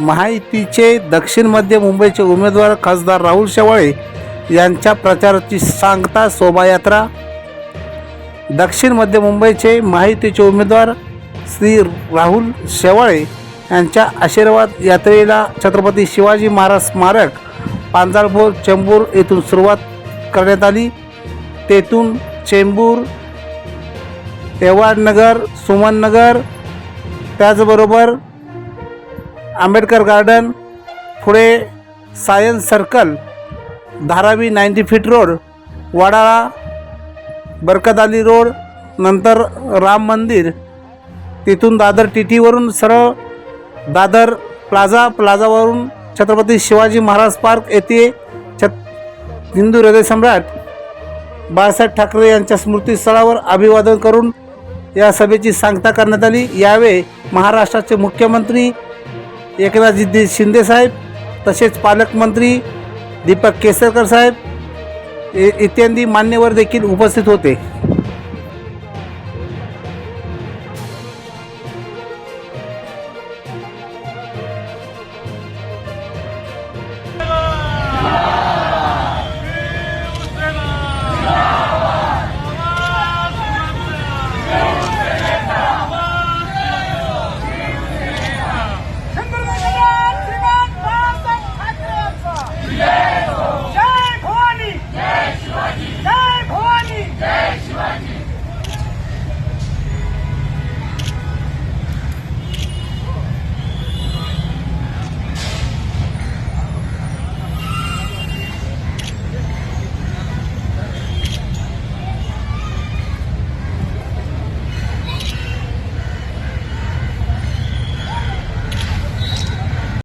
महायुतीचे दक्षिण मध्य मुंबईचे उमेदवार खासदार राहुल शेवाळे यांच्या प्रचाराची सांगता शोभायात्रा. दक्षिण मध्य मुंबईचे महायुतीचे उमेदवार श्री राहुल शेवाळे यांच्या आशीर्वाद यात्रेला छत्रपती शिवाजी महाराज स्मारक पांजारपूर चेंबूर येथून सुरुवात करण्यात आली. तेथून चेंबूर तेवाडनगर सुमननगर त्याचबरोबर आंबेडकर गार्डन पुढे science circle Dharavi ninety feet road Wadala Barkat Ali road नंतर राम मंदिर तिथून दादर टी टीवरून सरळ दादर प्लाझा प्लाझावरून छत्रपती शिवाजी महाराज पार्क येथे छत हिंदू हृदय सम्राट बाळासाहेब ठाकरे यांच्या स्मृतीस्थळावर अभिवादन करून या सभेची सांगता करण्यात आली. यावेळी महाराष्ट्राचे मुख्यमंत्री एकनाथजी शिंदे साहेब तसेच पालकमंत्री दीपक केसरकर साहेब इ- इत्यादी मान्यवर देखील उपस्थित होते.